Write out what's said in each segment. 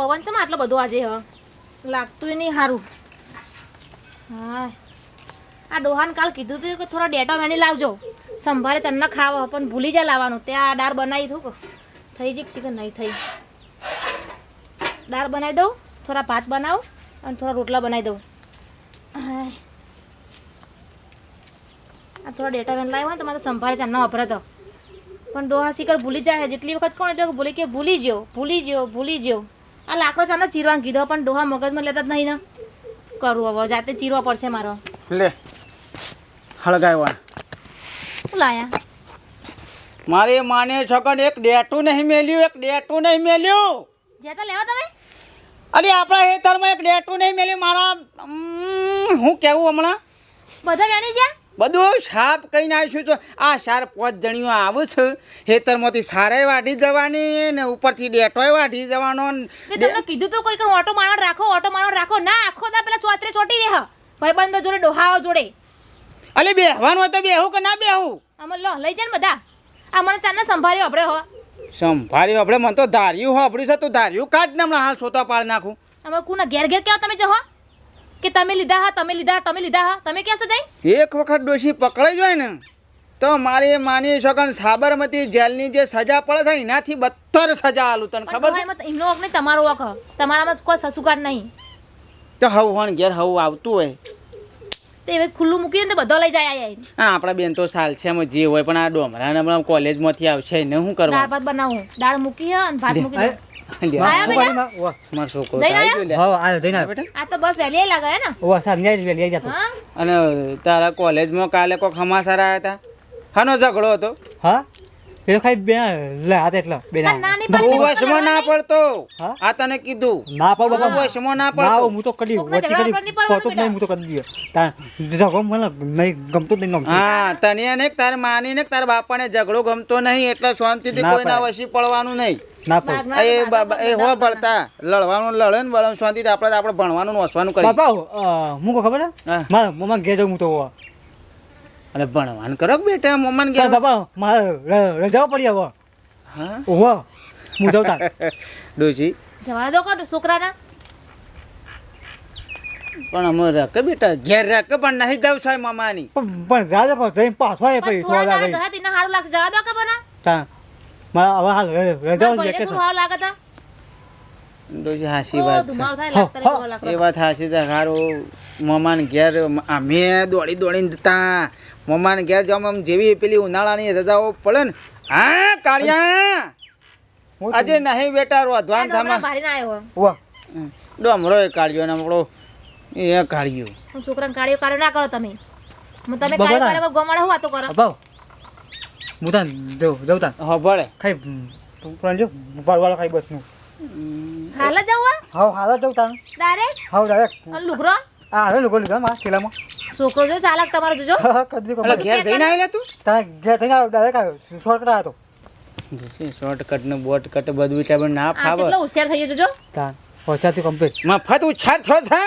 પવન છે આટલો બધો આજે હ લાગતું નહીં સારું હા આ ડોહાન કાલ કીધું હતું કે થોડા ડેટા વેણી લાવજો. સંભારે ચન્ના ખાવ પણ ભૂલી જાય લાવવાનું. ત્યાં દાળ બનાવી દઉં થઈ જશે કે નહીં થઈ. દાળ બનાવી દઉં, થોડા ભાત બનાવો અને થોડા રોટલા બનાવી દઉં. આ થોડા ડેટા વેન લાવ્યો ને તમારે સંભારે ચન્ના વપરાતો પણ ડોહા શીકર ભૂલી જાય, જેટલી વખત કોણ એટલે ભૂલી કે ભૂલી ગયો ભૂલી ગયો ભૂલી ગયો આ લાકડો ચાનો ચીરવાનું કીધો પણ ડોહા મગજમાં લેતા જ નહીં ને. કરું હવે જાતે ચીરવા પડશે મારો. લે હળગાવ્યા લાયા? મારી માને છકન એક ડેટું નહીં મેલ્યું એક ડેટું નહીં મેલ્યું. જતા લેવા તમે? અરે આપણા હેતરમાં એક ડેટું નહીં મેલ્યું મારા હું કેવું હમણાં? બધા વેણી છે? બધું સાપ કહીને આવીશું તો આ સાર પાંચ જણીઓ આવું છે. હેતરમાંથી સારાય વાઢી જવાની ને ઉપરથી ડેટોય વાઢી જવાનો તમને કીધું તો કોઈ ઓટો માણો રાખો ઓટો માણો રાખો. ના આખો દા પેલા ચોતરે ચોટી રહે. ભાઈબંધો જોડે ડોહાઓ જોડે. અલે બેહવાનું હોય તો બેહું કે ના બેહું? આમાં લો લઈ જાય ને બધા. આ મને ચાને સંભાળ્યો આપણે હો. સંભારી આપણે મને તો ધાર્યું હોબડ્યું છે તું ધાર્યું. કાઢ ને હમણાં હાલ સોતા પાડ નાખું. અમે કુના ઘેર ઘેર કેવા તમે જહો કે તમે લીધા હા તમે લીધા તમે લીધા હા. તમે છો જઈ એક વખત દોષી પકડાઈ જાય ને તો મારે માની શકન સાબરમતી જેલની જે સજા પડે છે એનાથી બત્તર સજા આલું તને ખબર છે? એમાં એમનો હક નહીં તમારો વખત તમારામાં કોઈ સસુકાર નહીં. તો હવ હોણ ઘેર હવ આવતું હોય. તે હવે ખુલ્લું મૂકી ને તો બધો લઈ જાય આયા હા આપણા બેન તો સાલ છે એમાં જે હોય પણ આ ડોમરા હમણાં કોલેજમાંથી આવશે ને શું દાળ કરવા ભાત બનાવું. દાળ મૂકી હે અને ભાત મૂકી ને. અને તારા કોલેજમાં કાલે કોઈ હમાસાર આવ્યા હતા હાનો ઝઘડો હતો. હા? એ તો ખાલી બે લે હાથે એટલે બે વશમાં ના પડતો. હા? આ તને કીધું. ના પાડ બાપા વશમાં ના ના પડતો. હું તો કરી કોકના વચ્ચે પોતો નહીં હું તો કરી તાર ઝઘડો મને નહીં ગમતું નહીં ગમતું. હા તને ને તાર માની ને તાર બાપાને ઝઘડો ગમતો નહીં એટલે શાંતિથી ના કોઈના. વશી પડવાનું નહીં. ના પડ. એ બાબા એ હો પડતા લડવાનું લડે ને બળવાનું શાંતિથી આપણે આપણે ભણવાનું વસવાનું કરી. બાપા હું કહું ખબર મારા મમ્મા ઘેર જાઉં હું. તો અને ભણવાનું કરો બેટા મમ્માને ઘેર બાપા મારે રજાઓ પડી હવે હા. ઓવા હું જાઉં ડોશી. જવા દો કોણ છોકરાના? પણ અમે રકે બેટા ઘેર રકે પણ નહીં જાવ છો મમ્માની. પણ પણ રાજા કહો જઈને પાછો આવે પછી થોડા તીને સારું લાગશે. જવા દો કે બના તાર મારા હવે હાલ રજાઓ ભાઈને વેકેશન થોડું લાગે તા ડોશી હાસી વાત છે. એ વાત હાસી છે. હારું મમ્માને ઘેર અમે દોડી દોડીને જતા. મમાન ઘેર આમ જેવી પેલી ઉનાળાની રજાઓ પડે ને હા કાળિયા? હું આજે નહીં બેટા રોધવાન થામાં. ડોમરો એ કાઢ્યો ને આપણો એ કાઢ્યો હું છોકરાને કાઢ્યો કાળીઓ ના કરો તમે. તમે કાળીઓ હું વાતો કરો. બાપા જો તાર હા હો ભળે ખાઈ પણ જો વાળો ખાઈ બસનું હાલ જ જવું હાવ હાલ જાઉં તાર ડાયરેક્ટ? હાવ ડાયરેક્ટ. લુગરો આ હવે લોકો લીધા મારા થેલામાં. છોકરો જો ચાલક તમારો જોજો. હા હા કદી કો ઘેર જઈને આવેલા તું? તારા ઘેર થઈને આવ્યો ડાયરેક્ટ આવ્યો. શોર્ટકટ આવ્યો શોર્ટકટ ને બોટકટ બધું વિચાર ના આ ફાવે. કેટલો હોશિયાર થઈ ગયો જોજો તાર પહોંચાતી કમ્પ્લીટ મફત ઉછાર થયો છે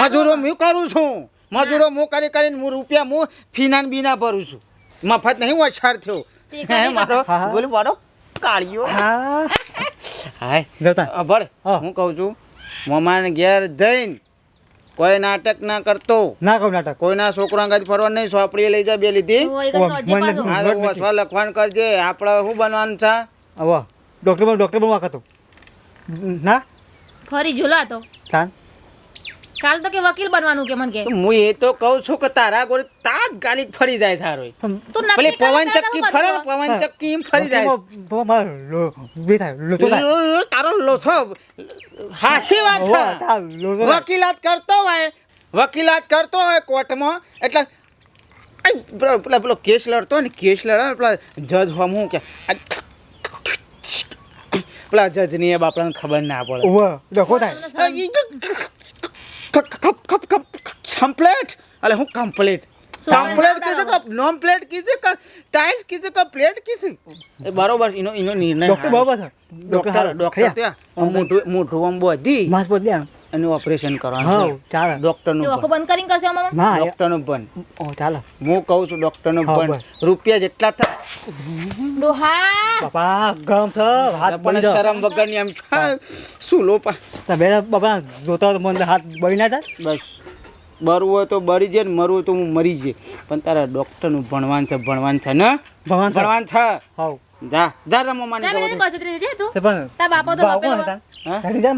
મજૂરો હું કરું છું? મજૂરો હું કરી કરીને હું રૂપિયા હું ફીના બીના ભરું છું. મફત નહીં વછાર થયો. હે મારો. બોલ મારો? કાળિયો. હા. હાય. જતા. અભળ હા. હું કહું છું મમાને ઘેર જઈને કોઈ નાટક ના કરતો. ના કહું નાટક. કોઈના છોકરા ગાજ ફરવા નહીં સોપડી લઈ જા બે લીધી લખવાનું કરજે. આપણે શું બનવાનું છે? હવે ડોક્ટર બન બનવા હતો ના? ફરી ઝૂલો તો. કાલ તો કે વકીલ બનવાનું કે મને કે. હું એ તો કહું છું કે તારા ગોળ તાજ ગાલી ફરી જાય થારો તું પેલી નક્કી પવન ચક્કી ફરે. પવન ચક્કી એમ ફરી જાય. બાપા લો- બે થાય લોચો થાય લો- તારો લોથો હાસી વાત છે. વકીલાત કરતો હોય વકીલાત કરતો હોય કોર્ટમાં એટલે પેલા પેલો- કેસ લડતો ને કેસ લડે પેલા જજ હોમ હું કે પેલા જજની એ બાપડાને ખબર ના પડે. ડખો થાય કમ્પ્લેટ અલે હું કમ્પ્લેટ કમ્પ્લેટ કીધું કે નોમ પ્લેટ કીધું કે ટાઈલ્સ કીધું કે પ્લેટ કીધું? એ બરોબર ઇનો ઇનો નિર્ણય ડોક્ટર. બરાબર ડોક્ટર ડોક્ટર મોઢું મોઢું આમ બોધી. માસ બદલ્યા એનું ઓપરેશન કરવાનું હા છે. ચાલે. ડૉક્ટરનું આંખો બંધ કરીને કરશે મામા ના ડૉક્ટરનું પણ. ઓ ચાલે. હું કહું છું ડૉક્ટરનું નું પણ. રૂપિયા જેટલા થાય ડોહા! બાપા ગરમ થ હાથ પણ શરમ વગરની એમ. શું લોપા બે બાપા જોતા તો મને હાથ બળી ના થાય બસ. બરવું હોય તો બળી જાય ને મરવું હોય તો હું મરી જાય. પણ તારા ડૉક્ટરનું ભણવાન છે ભણવાન છે ને? ભગવાન છે. ભણવાન છે. હાવ. જા જા રમો માની દે. તું? પણ બાપો તો હતા?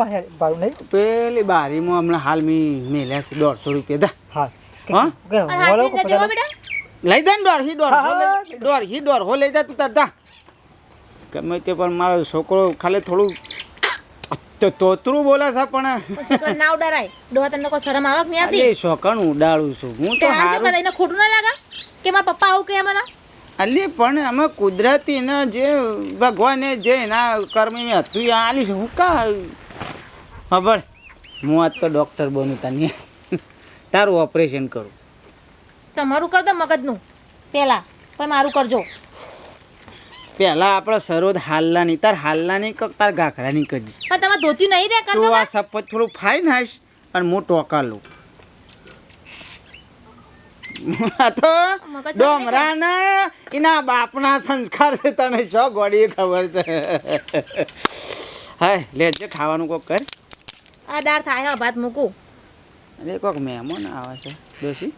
મારે નહીં. પેલી બારીમાં હમણાં હાલ મી મેલ્યા છે દોઢસો રૂપિયા. દા હા. કે લઈ ને દોઢ હી ડોર હા, હા. ડોર હો લઈ જા તું તાર જા. ગમે તે પણ મારો છોકરો ખાલી થોડું તો તોતરું બોલે છે પણ ના ઉડારાય. ડોહા તમને કોઈ શરમ આવક નહીં આવતી? એ શોકણ ઉડાડું છું. હું તો હા હારું ખોટું ના લાગે? કે મારા પપ્પા આવું કે મને? અલી પણ અમે કુદરતી ને જે ભગવાને જે એના કર્મી હતું એ આલ્યું હું કા ખબર? હું આજ તો ડૉક્ટર બનું તને તારું ઓપરેશન કરું. તમારું કર દો મગજનું. પહેલાં પણ મારું કરજો. પહેલાં આપણે સરોદ હાલલાની તાર હાલલાની કે તાર ઘાઘરાની કરજી પણ તમારે ધોતી નહીં દે તું આ સપત થોડું ફાઈન હશ અને હું ટોકા લઉં. તો ડોમરાના એના બાપના સંસ્કાર છે તને શો ગોળી ખબર છે? હાય લેજે ખાવાનું કોક કર. આ દાળ થાય હા ભાત મૂકું. અરે કોક મહેમાન આવે છે દોશી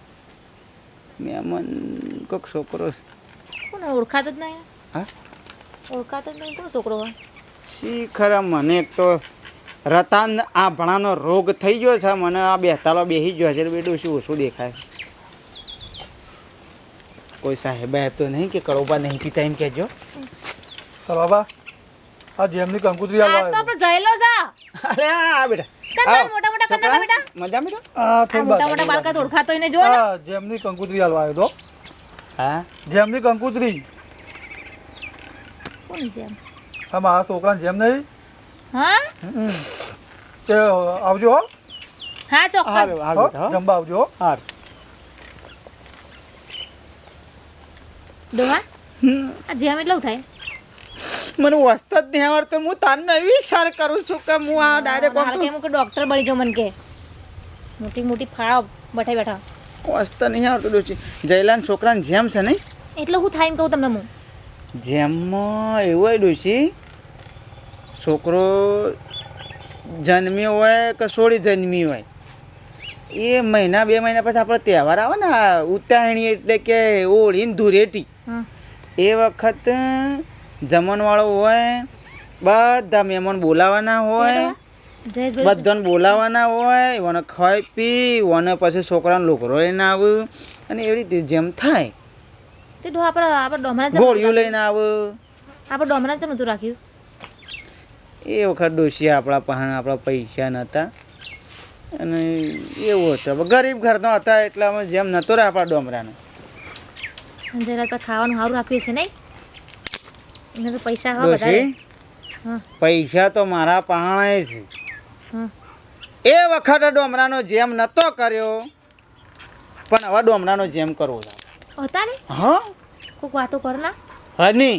મહેમાન કોક છોકરો. કોને ઓળખાતો જ નહીં? હા? ઓળખાતો જ નહીં કોણ છોકરો હોય? શી ખરા મને એક તો રતાન ભણાનો રોગ થઈ ગયો છે મને આ બેતાલો બેસી ગયો છે બેટું શું ઓછું દેખાય? કોઈ સાહેબ તો નહીં કે કરોબા નહીં પીતા એમ કહેજો. ચાલો આ જેમની કંકુતરી આ તો આપણે જઈલો જા. અરે આ બેટા. મોટા મોટા કરના બેટા. મજા બેટા? આ આ મોટા મોટા બાળકા તો ઓળખાતો એને જો હા જેમની કંકુતરી આલવા આવ્યો તો. હા? જેમની કંકુતરી. કોણ? મારા છોકરાને જેમ નહીં. હા? હમ. તે આવજો હો. હા ચોક્કસ. હો, હો. જમવા આવજો હો. ડોહા? આ જેમ એટલું થાય. મને વસ્તા જ નહીં આવડતો. હું તારનો એવી વિચાર કરું છું કે હું આ ડાયરેક્ટ હાલ કે હું કે ડોક્ટર બની જાઉં મને કે. મોટી મોટી ફાળા બેઠા બેઠા. વસ્તા નહીં આવડતું ડોચી જયલાન છોકરાને જેમ છે નહીં? એટલે હું થાય એમ કહું તમને હું. જેમમાં એવું હોય ડોચી છોકરો જન્મ્યો હોય કે સોળી જન્મી હોય એ મહિના બે મહિના પછી આપણો તહેવાર આવે ને ઉત્તરાયણી એટલે કે હોળી ધૂળેટી. એ વખત જમણવાળો હોય બધા મહેમાન બોલાવાના હોય બધાને બોલાવાના હોય વને ખાઈ પી વને પછી છોકરાને લોકરો લઈને આવું. અને એવી રીતે જેમ થાય. તે ડોહા આપણે આપણે ડોમરા ગોળીઓ લઈને આવું. આપણે ડોમરા ચમ નતું રાખ્યું. એ વખત ડોશી આપણા પહાણ આપણા પૈસા નહોતા. અને એવું હતું. ગરીબ ઘરનો હતા એટલે અમે જેમ નહોતો રહ્યા આપણા ડોમરાનો. જરા તો ખાવાનું સારું રાખ્યું છે નહીં? એને તો પૈસા હા બધા પૈસા તો મારા પહાણે છે. હા. એ વખતે ડોમરાનો જેમ નહોતો કર્યો પણ હવે ડોમરાનો જેમ કરવો હતા ને હા. કોક વાતો કર ના. હની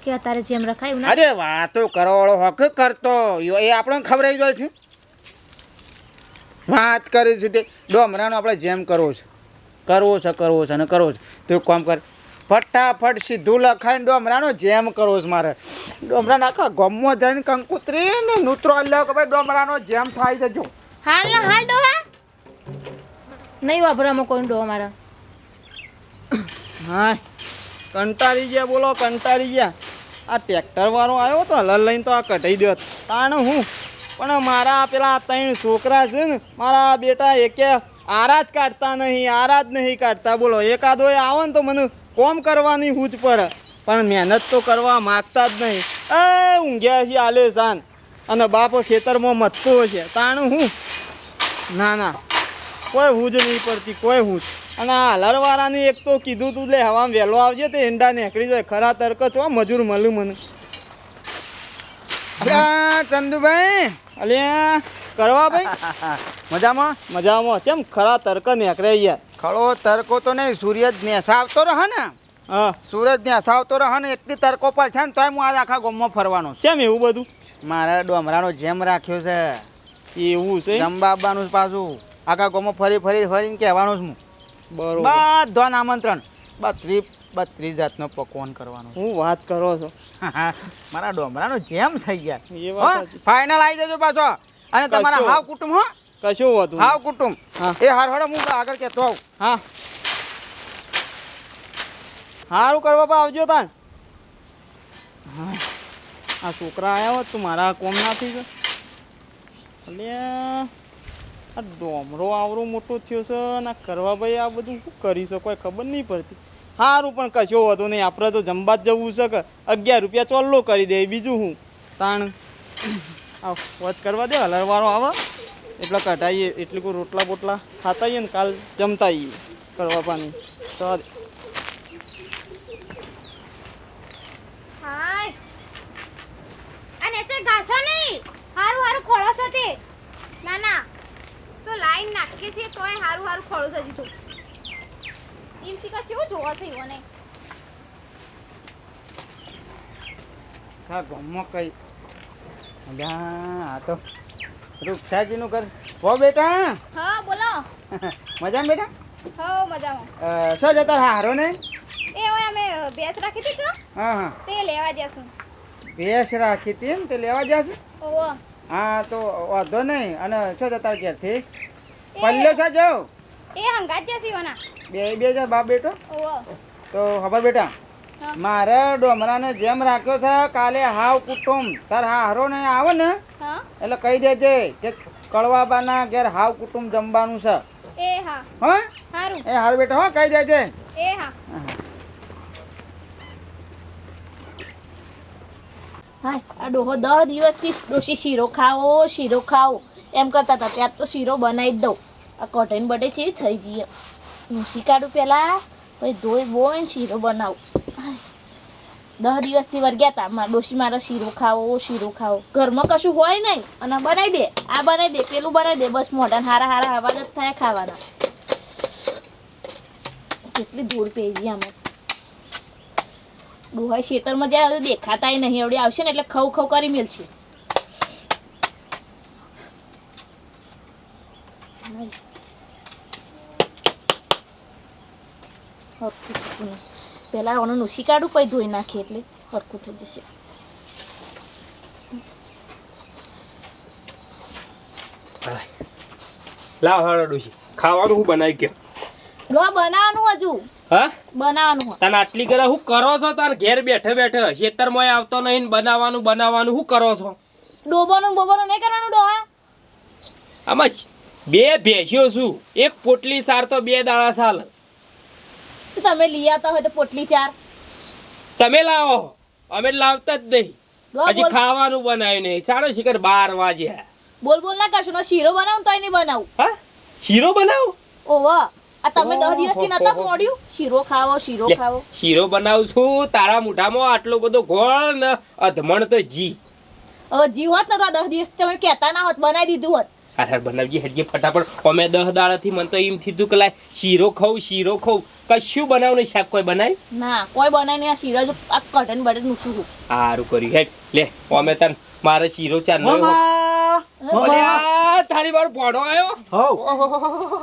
કે અત્યારે જેમ રખાય ના. અરે વાતો કરવાળો હક કરતો. એ આપણને ખબર આવી જાય છે. વાત કરી છે તે. ડોમરાનો આપણે જેમ કરવો છે. કરવો છે કરવો છે અને કરવો છે. તો એક કામ કર. ફટાફટ સીધું લખાઈને ડોમરાનો જેમ કરવો છે મારે. ડોમરાના આખા ગમમાં જઈને કંકુતરી ને નૂતરો અલ્લાહ કે ભાઈ ડોમરાનો જેમ થાય છે જો. હાલ ના હાલ ડોહા. નહીં વાપરવામાં કોઈ ડો મારા. હા કંટાળી ગયા બોલો કંટાળી ગયા. આ ટ્રેક્ટર વાળો આવ્યો તો હલલ લઈને તો આ કઢાઈ દો. તાણ હું? પણ મારા પેલા ત્રણ છોકરા છે ને મારા બેટા એકે આરા જ કાઢતા નહીં આરા જ નહીં કાઢતા. બોલો એકાદો આવો ને તો મને કોમ કરવાની હૂજ પડે પણ મહેનત તો કરવા માગતા જ નહીં. એ ઊંઘ્યા છે આલે સાન અને બાપો ખેતરમાં મથતો હશે તાણું હું? ના ના. કોઈ હૂજ નહીં પડતી કોઈ હૂજ. અને આ હલરવાળાની એક તો કીધું તું લે હવામાં વહેલો આવજે તે ઈંડા નીકળી જાય. ખરા તર્ક છો મજૂર મળ્યું મને. ચંદુભાઈ. અલ્યા. કરવા ભાઈ? મજામાં? મજામાં. કેમ ખરા તર્ક નેકરે યાર ખળો તરકો તો નહીં સૂર્ય જ નેસાવતો રહે ને. હા. સૂરજ નેસાવતો રહે ને એટલી તરકો પર છે ને તોય હું આજ આખા ગામમાં ફરવાનો. કેમ એવું બધું? મારા ડોમરાનો જેમ રાખ્યો છે. એવું છે જમ બાબાનું છે પાછું. આખા ગામમાં ફરી ફરી ફરીને કહેવાનું છું હું. બરોબર. બધાને આમંત્રણ. બત્રીસ બત્રીસ જાતનો પકવાન કરવાનો હું વાત કરો છો? મારા ડોમરાનો જેમ થઈ ગયા. ફાઇનલ આવી જજો પાછો. અને તમારા. હાવ કુટુંબ હો? કશું હતું? હાવ કુટુંબ. એ હાર હળો હું આગળ કહેતો આવું. હા. સારું કરવા પા આવજો તાન. આ છોકરા આવ્યા હોત તો મારા કોમ ના થઈ ગયો. આ ડોમરો આવરો મોટો થયો છે અને કરવા ભાઈ આ બધું શું કરી શકો એ ખબર નહીં પડતી. સારું પણ કશો વધુ નહીં. આપણે તો જમવા જ જવું છે કે અગિયાર રૂપિયા ચોલ્લો કરી દે બીજું હું તાણ. આ વચ કરવા દે હલરવાળો આવે. એટલે કઢાઈએ એટલે કોઈ રોટલા બોટલા ખાતા આવીએ ને કાલ જમતા આવીએ કરવા પાણી તો હાય. અને તે ઘાસો નહીં. હારું હારું ખોળો તે ના ના. તો લાઈન નાખીએ છીએ તોય સારું સારું ખોળો છે છું તો એમ એવું જોવા છે ઈવોને? હા ગમો કઈ. આ તો રૂપસાજીનું ઘર. હો બેટા. હા બોલો. મજામાં બેટા? હો મજામાં. શું જતા હારો ને? એ હોય અમે ભેંસ રાખી હતી તો? હા હા. તે લેવા જશું ભેંસ રાખી હતી એમ તે લેવા જશે ઓવો હા તો વાંધો નહીં. અને શું જતા ઘેરથી? એ પલ્લ્યો છો જાઓ એ હંગાત જશી ઈવોના બે બે જા બાપ બેટો? ઓવો તો ખબર બેટા. મારે ડોમરાને જેમ રાખ્યો છે કાલે હાવ કુટુંબ. તાર હારો ને આવે ને. હા? એટલે કહી દેજે કે કળવાબાના ઘેર હાવ કુટુંબ જમવાનું છે. એ હા. હા? હારું. એ હારું બેટા હો કહી દેજે. એ હા. હા આ ડોહો દસ દિવસથી ડોશી શીરો ખાવો શીરો ખાવો. એમ કરતા હતા ત્યાં તો શીરો બનાવી જ દઉં. આ કોટન બટે ચીજ થઈ જઈએ હું શીખાડું પહેલાં પછી ધોઈ બોઈને શીરો બનાવું. દસ દિવસથી વર્ગ્યા હતા મારા ડોશી મારા શીરો ખાવો શીરો ખાવો ઘરમાં કશું હોય નહીં. અને બનાવી દે. આ બનાવી દે, પેલું બનાવી દે. બસ મોઢાને હારા હારા અવાજ જ થાય ખાવાના. કેટલી ધૂળ પેજી આમાં. ડોહાઈ ખેતરમાં જાય, હજુ દેખાતાય નહીં. એવડી આવશે ને એટલે ખવ ખવ કરી મેલ છે પેલા ઓનું નુસી કાઢું પછી ધોઈ નાખીએ એટલે હરખું થઈ જશે. લાવ હાડો ડોશી. ખાવાનું હું બનાવી કે? લો બનાવવાનું હજુ. હા? બનાવવાનું તને આટલી કરે હું કરો છો? તાર ઘેર બેઠે બેઠે ખેતરમાં આવતો નહીં ને બનાવવાનું બનાવવાનું શું કરો છો? ડોબાનું બોબાનું નહીં કરવાનું ડોહા આમાં બે ભેંસ્યો છું. એક પોટલી સાર તો બે દાડા સાલ. તો તમે લઈ આવતા હોય તો પોટલી ચાર. તમે લાવો. અમે લાવતા જ નહીં. હજી ખાવાનું બનાવ્યું નહીં. સારો શિખર બાર વાગ્યા બોલ બોલ ના કરશો. શીરો બનાવું તો નહીં બનાવું. હા? શીરો બનાવું? ઓહો આ તમે દસ દિવસથી નતા મોડ્યું? શીરો ખાવો શીરો ખાવો. શીરો બનાવું છું. તારા મોઢામાં આટલો બધો ગોળ ને અધમણ તો જી. હવે જી હોત ને તો દસ દિવસ તમે કહેતા ના હોત બનાવી દીધું હોત. હાર બનાવજે હેડજે ફટાફટ. અમે દહ દાડાથી મને તો એમ થયું કે લાય શીરો ખાઉં શીરો ખાઉં. કશું બનાવ નહીં શાક કોઈ બનાવી ના કોઈ બનાવી નહીં આ શીરો જ આ કઢન બટનનું શું? સારું કર્યું હેડ લે અમે તન મારે શીરો નો તારી વાર ભણો આવ્યો હો.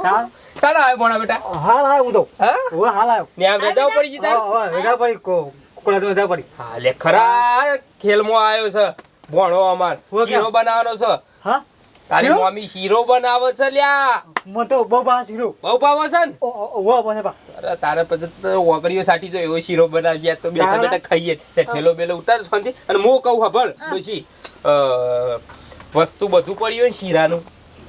ચાલ સારા આવ્યો ભણો બેટા? હાલ આવ્યો હું તો. હા? હાલ આવ્યો ત્યાં વેજાવ પડી જતા? વેજાવ પડી કો કોલા તો વેજાવ પડી. હા લે ખરા ખેલમાં આવ્યો છે. ભોણો અમાર. હું શીરો કેમ? બનાવવાનો છે. હા? તારી મમ્મી શીરો બનાવે છે લ્યા. મને તો બહુ બા શીરો બહુ ભાવે છે ને? ઓ ઓ ઓ બા અરે તારે પછી તો ઓગળીઓ સાટી જો એવો શીરો બનાવીએ તો બેઠા? બેઠા ખાઈએ. તે ઠેલો બેલો ઉતાર શાંતિ અને હું કહું ડોશી અ, વસ્તુ બધું પડ્યું હોય શીરાનું.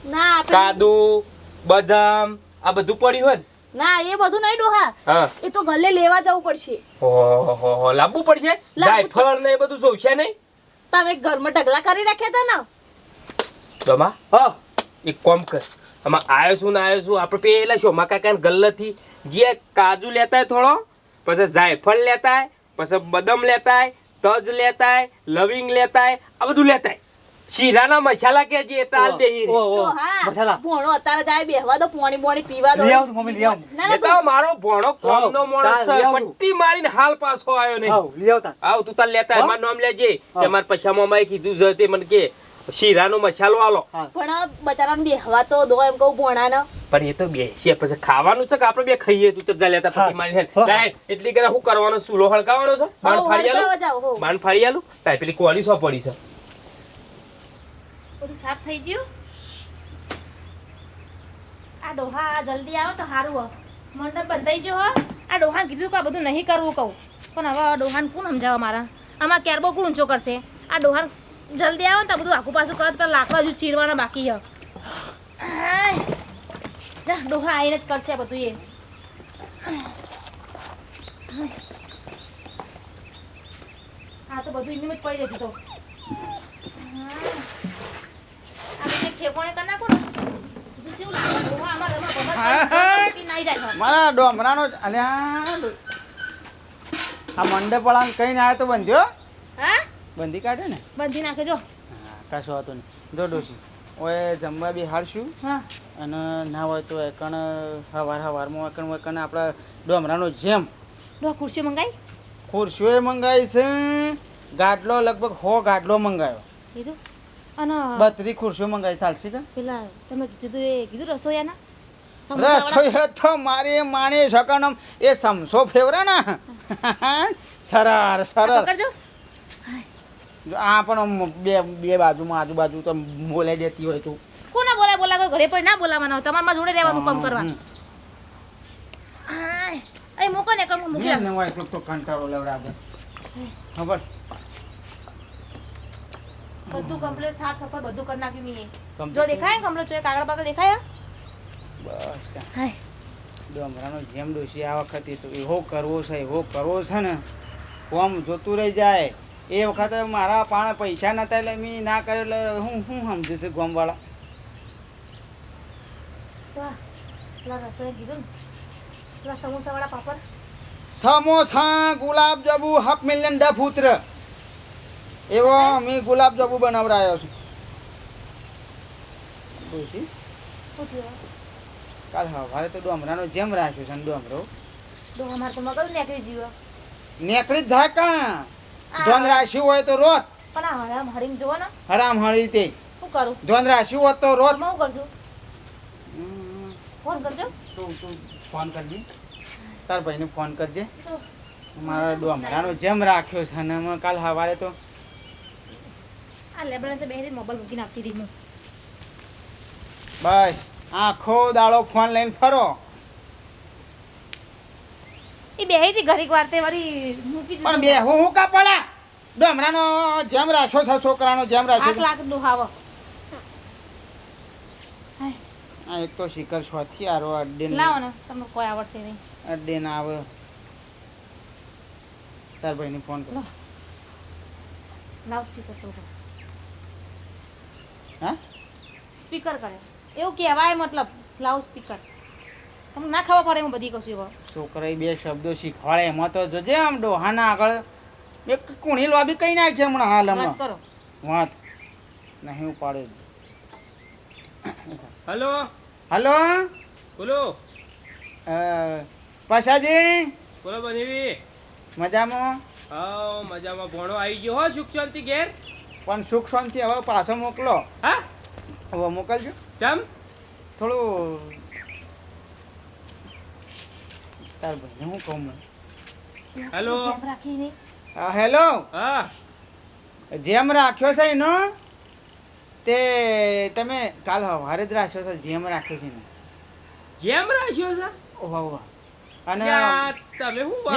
ના કાદુ બદામ આ બધું પડ્યું હોય ના? એ બધું નહીં ડોહા. હા. એ તો ગલે લેવા જવું પડશે. ઓહો લાંબુ પડશે? લાવવું જાયફળ ને એ બધું જોઈશે નહીં? તમે ઘરમાં ઢગલા કરી રાખ્યા હતા ને? દમા હા. એક કોમ કર. આમાં આવ્યો છું ને આવ્યો છું આપણે પેલા શોમા કાકા ગલ્લથી જે કાજુ લેતા થોડો પછી જાયફળ લેતા પછી બદામ લેતા તજ લેતા લવિંગ લેતા આ બધું લેતા શીરાના મસાલા કે જે તાલ દે ઓ ઓ મસાલા. ભોણો અત્યારે જાય બેહવા દો પોણી બોણી પીવા દો. લઈ મમ્મી, લઈ આવું. ના તો મારો ભોણો કોમ નો મોણો છે. પટ્ટી મારીને હાલ પાછો આવ્યો નહીં. આવ લઈ આવતા. આવ તું તાર લેતા? મારું નામ લેજે. કે માર પૈસામાં મેં કીધું જ તે મને કે. શીરાનો મસાલો આલો. પણ બચારાને બેહવા તો દો એમ કહું ભોણાને. પણ એ તો બેસીએ પછી ખાવાનું છે કે આપણે બે ખાઈએ? તું તો જા લેતા પછી મારી છે. એટલી કરે શું કરવાનો? ચૂલો હળકાવાનો છે? બાણ ફાડી આલું? બાણ ફાડી આલું? તાય પેલી કોળી સો પડી છે. બધું સાફ થઈ ગયું? આ ડોહા જલ્દી આવો તો સારું હો. મંડપ બંધાઈ ગયો હો. આ ડોહા કીધું કે આ બધું નહીં કરવું કહું. પણ હવે આ ડોહાને કોણ સમજાવવા મારા? આમાં ક્યારબો કોણ ઊંચો કરશે? આ ડોહાન જલ્દી આવો ને તો બધું આખું પાછું કરે તો લાકડા હજુ ચીરવાના બાકી છે. ડોહા આવીને જ કરશે બધું એ. હા તો બધું એમની જ પડી જતું તો. ને. મારા ડોમરાનો અલ્યા. આ મંડપ વાળાને કઈ આવ્યો તો બંધ્યો હા? બંધી કાઢે ને? બંધી નાખે જો. હા કશો હતો નહીં. જો ડોસી ઓય જમવા બી હારશું હા. અને ના હોય તો એકણ હવાર હવારમાં એકણ એકણ આપણા ડોમરાનો જેમ. ડો ખુરશીઓ મંગાઈ? ખુરશીઓ મંગાવી છે. ગાડલો લગભગ હો ગાડલો મંગાવ્યો કીધું? અને બત્રી ખુરશીઓ મંગાવી ચાલશે કે? પેલા તમે કીધું એ કીધું સમોસાવાળા? રસોઈ તો મારી માણી શકન એ સમસો ફેવરે ને? સરળ સરળ પકડજો. આ પણ બે બે બાજુમાં આજુબાજુ તો બોલાઈ દેતી હોય તું. કોને બોલાય? બોલા ઘરે પર ના બોલાવવાનો તમારા માં જોડે રહેવાનું કામ કરવાનું. એ મૂકો ને કમ મૂકી એમને હોય તો કંટાળો લેવડાવે. ખબર? બધું કમ્પ્લીટ સાફ સફાઈ બધું કરી નાખ્યું મેં. જો દેખાય કમ્પ્લીટ જો કાગળ બાગળ દેખાય બસ. હાય. ડોમરાનો જેમ ડોસી આ વખતે તો એવો કરવો છે એવો કરવો છે ને. કોમ જોતું રહી જાય. એ વખતે મારા પાણે પૈસા નતા એટલે મેં ના કરે એટલે હું શું સમજે છે ગોમવાળા? સમોસા ગુલાબ જાંબુ હાફ મિલિયન ડ પુત્ર એવો મેં ગુલાબ જાંબુ બનાવડાયો છું. કાલ સવારે તો ડોમરાનો જેમ રાખ્યો છે ડોમરો. ડોમર તો મગજ નીકળી જીવો નેકળી જ થાય કાં. ધોન રાશિ હોય તો રોત પણ આ હળામ હળીને જુઓ ને. હરામ હળી તે. શું કરું? ધોન રાશિ હોત તો રોત હું શું કરજો? ફોન કરજો. તું તું ફોન કરજે. તાર ભાઈને ફોન કરજે. મારા ડોમરાનો જેમ રાખ્યો છે ને અમે કાલ સવારે તો આ લેબડા બે મોબાઈલ મૂકીને આપતી હતી હું. બસ. આખો દાડો ફોન લઈને ફરો. એ બે હતી ઘડીક વાર તે વળી મૂકી પણ બે હું હું કા પડ્યા ડોમરાનો જેમ રાખ્યો છે છોકરાનો જેમ રાખ્યો આઠ લાખ ડોહાવો આ એક તો શિખર સ્વાથી આરો અડ્ડે લાવો ને તમને કોઈ આવડશે નહીં. અડ્ડે ના આવે. તાર ભાઈને ફોન કર. લાવ સ્પીકર તો હા? સ્પીકર કરે. એવું કહેવાય મતલબ લાઉડ સ્પીકર તમને ના ખબર પડે હું બધી કશું એવો. છોકરાએ બે શબ્દો શીખવાડે એમાં તો જોજે આમ ડોહાના આગળ. એક કુણી લોબી કઈ નાખી હમણાં હાલ વાત હમણાં કરો. વાત. નહીં ઉપાડે. હલો? હલો? બોલો. અ, પછાજી બોલો બનેવી. મજામાં? હા મજામાં. ભણો આવી ગયો હો સુખ શાંતિ ઘેર? પણ સુખ શાંતિ હવે પાછો મોકલો. હા? હવે મોકલજો. ચમ? થોડું તાર ભાઈ હું કહું હેલો. જેમ હા હેલો? હા. જેમ રાખ્યો છે એનો તે તમે કાલ સવારે જ રાખ્યો છે જેમ રાખ્યો છે ને જેમ રાખ્યો છે? ઓહો વાહ અને તમે હું વાત?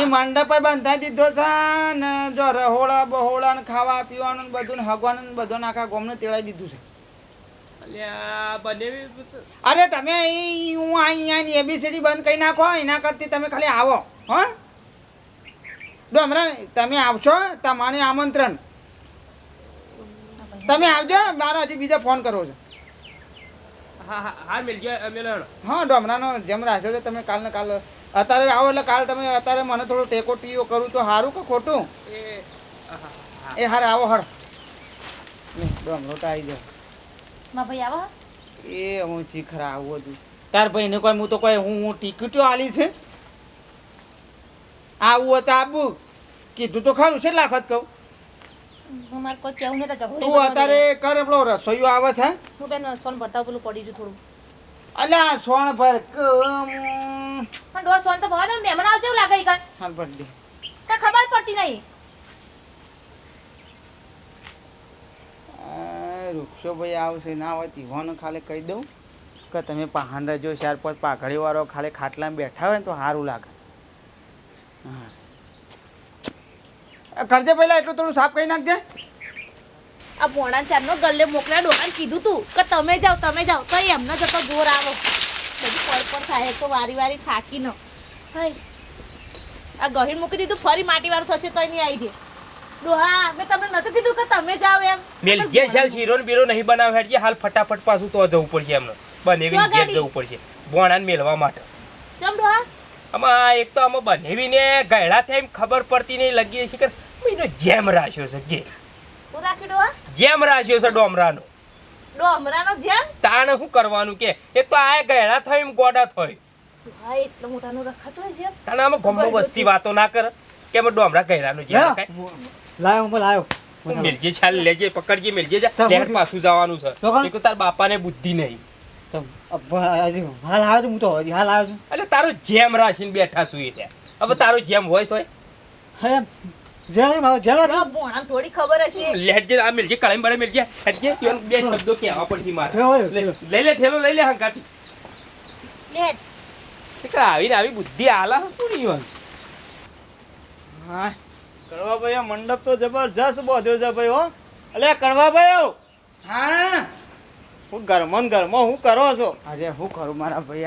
બંધાઈ દીધો છે ને જો રહોળા બહોળા ને ખાવા પીવાનું બધું ને હગવાનું ને બધું ને આખા ગોમને તેડાઈ દીધું છે. અરે તમે હું અહીંયા એબીસીડી બંધ કરી નાખો એના કરતી તમે ખાલી આવો હો? ડોમરા તમે આવશો તમારે આમંત્રણ. તમે આવજો મારો હજી બીજો ફોન કરો છો. હા હા હા હા ડોમરાનો જેમ રાખ્યો છે તમે કાલ ને કાલ અત્યારે આવો એટલે કાલ તમે અત્યારે મને થોડો ટેકો ટીઓ કરું તો સારું કે ખોટું? એ હારે આવો હળ. ડોમરો તો આવી જાવ માં ભાઈ આવો. એ હું શીખરા આવું હતું તાર ભાઈને કોઈ હું તો કોઈ હું હું ટિકિટો આલી છે. આવું હતું આબુ કીધું તો ખરું છે લાખત કહું. મારે કોઈ કેવું નહીં તો તું અત્યારે કર પેલો રસોઈયો આવે છે. હું બેન સોન ભરતા પેલું પડી ગયું થોડું. અલ્યા પર કમ. પણ ડોહા સોન તો ભરવા દો મહેમાન એવું લાગે કાંઈ. હાલ ભર દે. કાંઈ ખબર પડતી નહીં આ વૃક્ષોભાઈ આવશે, ના હોય તીવાનો ખાલી કહી દઉં કે તમે પહાંડા જો ચાર પાંચ પાઘડીવાળો ખાલી ખાટલામાં બેઠા હોય ને તો સારું લાગે. કરજે પહેલા એટલું થોડું સાફ કરી નાખજે. આ પોણા ચારનો ગલ્લે મોકલ્યા ડોહાને કીધું તું કે તમે જાઓ તમે જાઓ તો એમને જતો જોર આવો. બધું પર પર થાય તો વારી વારી થાકી ન આ ગહીર મૂકી દીધું, ફરી માટી વાળું થશે તો નહીં આવી દે ડોહા મેં તમને નતું કીધું કે તમે જાઓ એમ. મેલજે શાલ શીરો ને બીરો નહીં બનાવે હેડજે હાલ ફટાફટ પાછું તો જવું પડશે એમને. બનેવીને ઘેર જવું પડશે. ભોણાને મેળવા માટે. ચમ ડોહા? આમાં એક તો આમાં બનેવીને ગયડા થાય એમ ખબર પડતી નહીં લગી છે કે એનો જેમ રાખ્યો છે કે. હું રાખી ડોહા? જેમ રાખ્યો છે ડોમરાનો. ડોમરાનો જેમ? તાણે શું કરવાનું કે? એક તો આ ગયડા થાય એમ ગોડા થાય. ડોહા એટલો મોટાનો રખાતો હોય જેમ તાણે આમાં ગમો વસ્તી વાતો ના કરે. કે અમે ડોમરા ગયડાનું જેમ રખાય. લાયો હું લાયો. મિલજે છાલ લેજે પકડજે મિલજે. જા લેટ પાછું જવાનું છે. તો તાર બાપાને બુદ્ધિ નહીં. તો અબ્બા, હજી હાલ આવ્યો છું હું તો હજી હાલ આવ્યો છું. એટલે તારો જેમ રાશીને બેઠા છું એટલે હવે તારો જેમ હોય હોય અરે જેમ મારો જેમ ડોહા ભોણાને થોડી ખબર હશે. લેજે આ મિલજે કળાઈ બળે મિલજે. હજે બે શબ્દો કહેવા પડશે મારે. લઈ લે થેલો લઈ લે હંકાતી લે. આવીને આવી બુદ્ધિ આલા શું નહીં હા. કડવા ભાઈ મંડપ તો જબરજસ્ત બોધ્યો છે ભાઈ હો અલે કડવા ભાઈ હા? હું ઘરમાં ને ઘરમાં હું કરો છો? અરે હું કરું મારા ભાઈ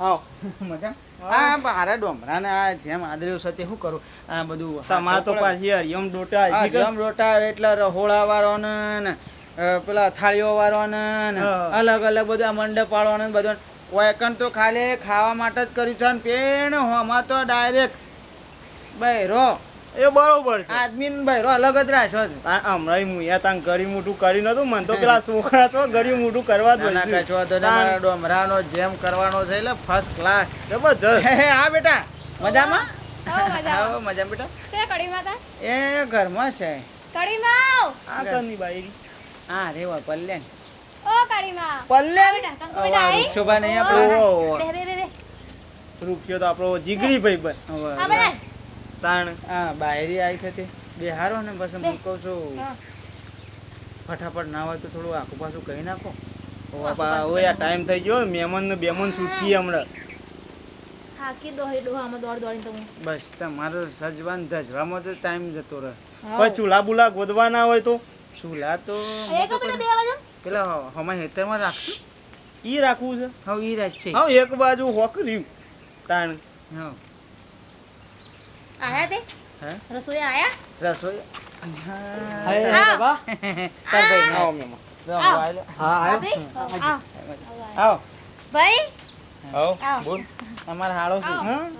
આવ. મજા? આ મારા ડોમરાને આ જેમ આદર્યો છે તે શું કરું? આ બધું તમારે તો પાછી હરિયમ ડોટા હરિયમ ડોટા એટલે રહોળા વાળો ને ને, પેલા થાળીઓ વાળો ને ને અલગ અલગ બધું આ મંડપ વાળો ને બધું. વાયકન તો ખાલી ખાવા માટે જ કર્યું છે ને પેણ હોમાં તો ડાયરેક્ટ બૈરો. એ બરોબર છે. આદમીન ભાઈ અલગ જ રાખ્યો છે. હમણાં મુયા તાન ગરી મોટું કરી નતું મને તો પેલા છોકરા છો ગરી મોટું કરવા જ ના હોય તો ડોમરાનો જેમ કરવાનો છે એટલે ફર્સ્ટ ક્લાસ જબરજસ્ત. હે હે આ બેટા. મજામાં? મજામાં. મજામાં બેટા. છે કડી માતા? એ ઘરમાં છે. કડી માં આ કરની બાઈ હા રે વા પલ્લેન. ઓ કડી માં પલ્લે કંકુ બેટા આઈ. શોભા નહીં આપણે રે રે રે રૂપિયો તો આપણો જીગરી ભાઈ બન. હવે, તાણ. હા બાયરી આવી છે તે. બે હારો ને બસ. હું કહું છું. ફટાફટ ના હોય તો થોડું આખું પાછું કહી નાખો. બાપા ઓ આ ટાઈમ થઈ ગયો. મહેમાન ને બેમાન છૂટીએ હમણાં. હા કીધો ડોહામાં દોડ દોડીને તો બસ તમારો સજવાન ધજવામાં તો ટાઈમ જતો રહે. કોઈ ચૂલા બુલા ગોદવાના હોય તો? ચૂલા તો પેલા હમણાં હેતરમાં રાખશું. ઈ રાખવું છે? હવે ઈ રાખ છે. હા એક બાજુ હોક રહ્યું. તાણ. હા આયા તે હે રસોઈ આયા રસોઈ હાય. બાબા. તાર ભાઈ આવો. આવ. હા આયો આવ આવ ભાઈ આવ. બોલ અમાર હાળો છે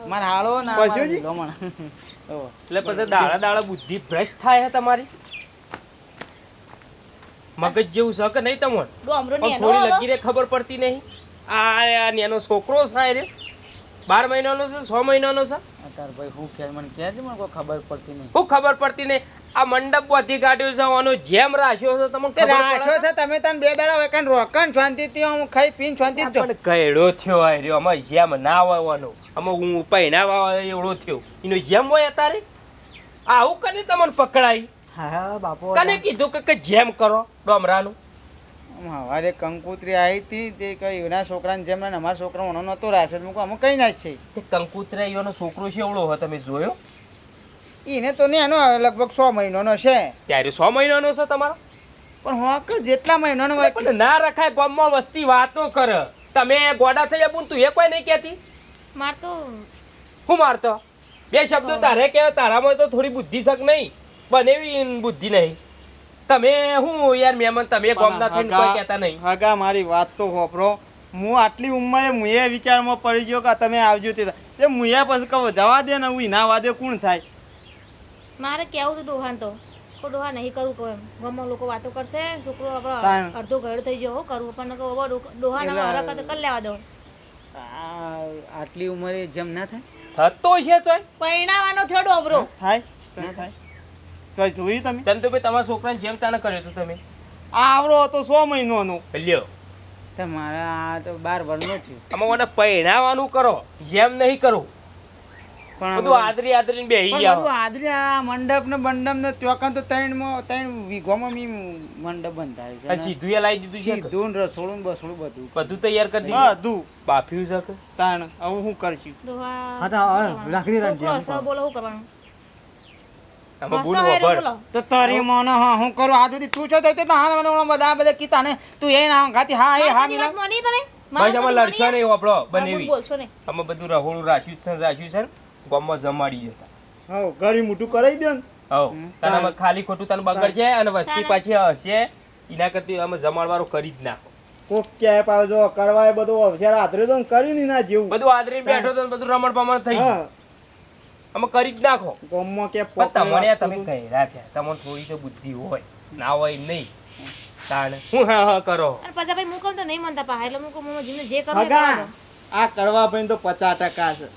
અમાર હાળો ના પછી ઓહો. એટલે પછી દાડા દાડા બુદ્ધિ ભ્રષ્ટ થાય હે તમારી મગજ જેવું છે કે નહીં તમને થોડી લગી રે ખબર પડતી નહીં. આ નેનો છોકરો છે રે બાર મહિનાનો છે છ મહિનાનો છે. તાર ભાઈ હું કે મને કહે મને કોઈ ખબર પડતી નહીં. હું ખબર પડતી નહીં. આ મંડપ વધી કાઢ્યો છે આનો જેમ રાખ્યો છે તમને ખબર રાખ્યો છે તમે તન બે દાડા વેકન રોકન શાંતિથી હું ખાઈ પીન શાંતિ જો પણ કઈડો થયો આ રહ્યો આમાં જેમ ના આવવાનો આમાં હું પહેરાવા એવડો થયો. એનો જેમ હોય અત્યારે આવું કને તમને પકડાય? હા બાપો કને કીધું કે- કે જેમ કરો ડોમરાનું? હવારે કંકુતરી આવી હતી તે કઈ એના છોકરાને જેમ ને અમારા છોકરા ઓનો નતો રાખ્યો મૂકો અમે કઈ ના છે. તે કંકુતરાઈઓનો છોકરો છે એવડો હોય તમે જોયો? એને તો નહીં એનો લગભગ સો મહિનાનો છે. ત્યારે સો મહિનાનો છે તમારો? પણ હોક જેટલા મહિનાનો હોય પણ ના રખાય ગામમાં વસ્તી વાતો કરે. તમે ગોડા થઈ જાય તું એ કોઈ નહીં કહેતી? માર તો હું મારતો? બે શબ્દો તારે કહેવાય તારામાં તો થોડી બુદ્ધિ શક નહીં. બનેવી બુદ્ધિ નહીં. તમે હું યાર મહેમાન તમે ગોમના થઈને કોઈ કહેતા નહીં. હગા મારી વાત તો હોપરો હું આટલી ઉંમરે મુએ વિચારમાં પડી ગયો કે તમે આવજો તે તે મુએ પછી કહો જવા દે ને હું ના વાદે કોણ થાય? મારે કેવું હતું ડોહાન તો? ડોહા નહીં કરવું કહો એમ. ગામમાં લોકો વાતો કરશે છોકરો આપણો અડધો ઘર થઈ ગયો હો કરવું પણ ડોહા ના હરકત કરી લેવા દો. આ આટલી ઉંમરે જેમ ના થાય? થતો છે ચોય. પરણાવાનો થયો ડોબરો થાય? ના થાય? કઈ જોયું તમે? ચંદુભાઈ તમારા છોકરાને જેમ ચાને કર્યો તો તમે. આવડો હતો સો મહિનાનો. લ્યો. તમારે આ તો બાર વર્ષનો છે આમાં મને પહેરાવાનું કરો જેમ નહીં કરો. પણ બધું આદરી આદરીને બેહી ગયા બધું આદરી આ મંડપ ને બંડપ ને ચોકન તો ત્રણમાં ત્રણ વીઘોમાં મી મંડપ બંધાય છે અને સીધું એ લાવી દીધું છે સીધું ને રસોડું ને બસોડું બધું. બધું તૈયાર કરી દીધું? બધું. બાફ્યું છે? તાણ હવે શું કરશું? હા તો રાખી દે છોકરો જેમ હશે, બોલો શું કરવાનું? આમાં હસો બોલ હારે વગર. બોલો તો તારી મને હા હું કરું. આ સુધી તું છો તો તે હા મને બધા બધા કીધા ને. તું એ ના ગાતી હા એ હા મિલા માની તમે? બસ મારી લડશો નહીં વાપરો બનેવી બોલશો બધું રહોડું રાખ્યું છે રાખ્યું છે ગામમાં જમાડી જતા. હા ઘરી મોટું કરાવી દે ને. હવ તને ખાલી ખોટું તને બગડ છે અને વસ્તી પાછી હશે. એના કરતી અમે જમાડવાળું કરી જ નાખો. કોક ક્યાંય કરવા એ બધું અવસર આધરે તો કરી ની ના જેવું. બધું આદરી બેઠો તો ને બધું રમણ પમણ થઈ ગયું અમે કરી જ નાખો. ગામમાં કે પણ તમને તમે કહેરા છે તમને થોડી તો બુદ્ધિ હોય ના હોય નહીં. તાણ હું હા હા કરો. અરે પછી ભાઈ મૂકો તો નહીં માનતા પા એટલે મૂકો મમ્મી જીને જે કરો કરવા આ કડવા ભાઈ તો પચાસ ટકા છે.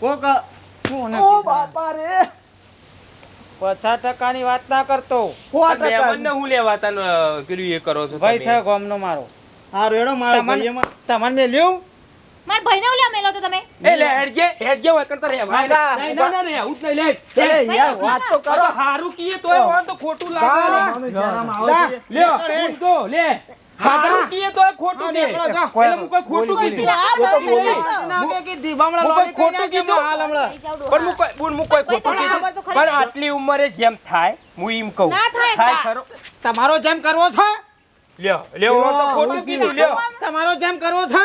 કોક શું ઓ બાપા રે પચાસ ટકાની વાત ના કરતો. સો હું લેવા તને પેલું એ કરો છો ભાઈ? છે ગોમનો મારો. હા રેડો મારો તમને ભાઈ તમને મેલ્યું? મારા ભાઈને ઓલા મેલો તો તમે? એ લે હેડજે હેડજે હોય કરતા રે ભાઈ નહીં ના ના આવું જ નહીં લે એ યાર વાત તો કરો. હારું કીએ તોય હોય તો ખોટું લાગે. લે. લે હારું કીએ તોય ખોટું દે નીકળો, હું કોઈ ખોટું કીધું આ હું કોઈ ભાઈ બોલી. ના કે કીધી બમણા હું લોબી કોઈ કઈ ના ખોટું કીધું? હાલ હમણાં. લઈ જાઓ ડોહા. પણ હું કોઈ હું કોઈ ખોટું કીધું? તમારે તો ખરી પણ આટલી ઉંમરે જેમ થાય હું એમ કહું. થાય, થાય ખરો. તમારો જેમ કરવો છે? લ્યો લ્યો તો ખોટું કીધું લ્યો. તમારો જેમ કરવો છે?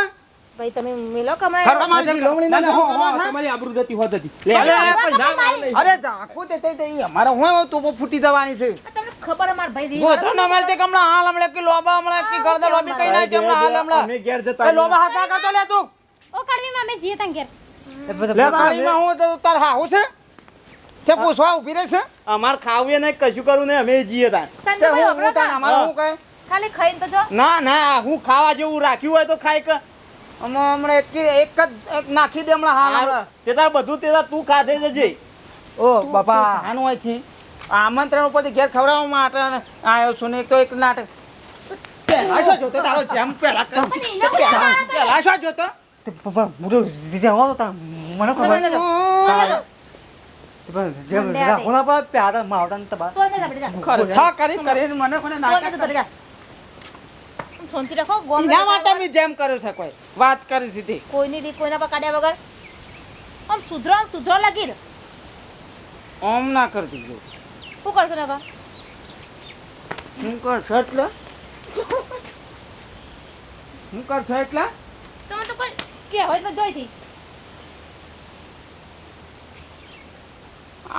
ભાઈ તમે મેલો ના, ના? તમારી આબરૂ જતી હોત હતી. લે, અરે, ના, ના, ના, તે તે તે અમારે હું તો ફૂટી જવાની છે. ખબર હે ભાઈ રી ન મળતે કે હાલ હમણાં કે લોબા હમણાં કે ગરદા લોબી કઈ ના કે હમણાં હાલ હમણાં. અમે ઘેર જતા લોબા હાથા કરતો લે તું. ઓ કડવીમાં અમે જઈએ ત્યાં ઘેર. લે તારે. તાળીમાં હું તો તાર હાહુ છે? તે પૂછવા ઊભી રહે છે અમાર ખાવું એ નહીં કશું કરવું ને અમે જીએ તાર. તે હું હું તાર અમારે હું. કહે ખાલી ખાઈને તો જો. ના ના હું ખાવા જેવું રાખ્યું હોય તો ખાઈ કે. હમણાં હમણાં એક એક જ એક નાખી દે હમણાં હા હમણાં. તે તાર બધું તે તું ખાધે જજે ઓ બાપા. આનું આમંત્રણ ઉપરથી ઘેર ખવડાવવા માટે આવ્યો છું ને એક તો એક નાટક. પહેલા શું જોતો તારો જેમ પહેલા પહેલા શું જોતો? મને ખબર. શાંતિ રાખો ગોમ ના માટે મે જેમ કર્યું છે કોઈ. વાત કરી સીધી. કોઈની રી કોઈના પર કાઢ્યા વગર. આમ સુધરો આમ સુધરો લાગી રે. ઓમ ના કરી દીધું. શું કરશો ને હું કરશો એટલે? હું કરશો એટલે? તમે તો કોઈ કહેવાય જ જોઈ જોઈતી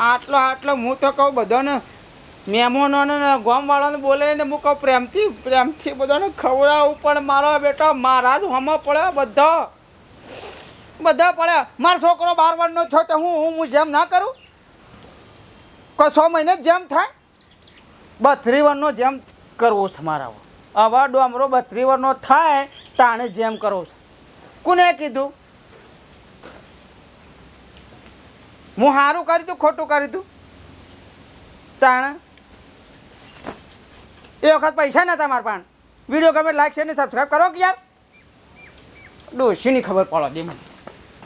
આટલો આટલો હું તો કહું બધાને મહેમાનોને ગોમવાળાને બોલે ને હું કહું પ્રેમથી પ્રેમથી બધાને ખવડાવું, પણ મારો બેટો મારા જ હમો પડ્યો બધો. બધા પડ્યા. મારો છોકરો બાર વર્ષનો છો તો હું હું જેમ ના કરું? કોઈ છ મહિને જેમ થાય? બત્રી વર્ષનો જેમ કરવો છે મારા હવે ડોમરો બત્રી વર્ષનો થાય, તાણે જેમ કરવો છે. કોને કીધું? હું સારું કરી તું, ખોટું કરી તું? તાણે એ વખત પૈસા નતા મારા પણ વીડિયો ગમે લાઈક શેર ને સબસ્ક્રાઈબ કરો કે યાર? ડોશીની ખબર પડો દે મને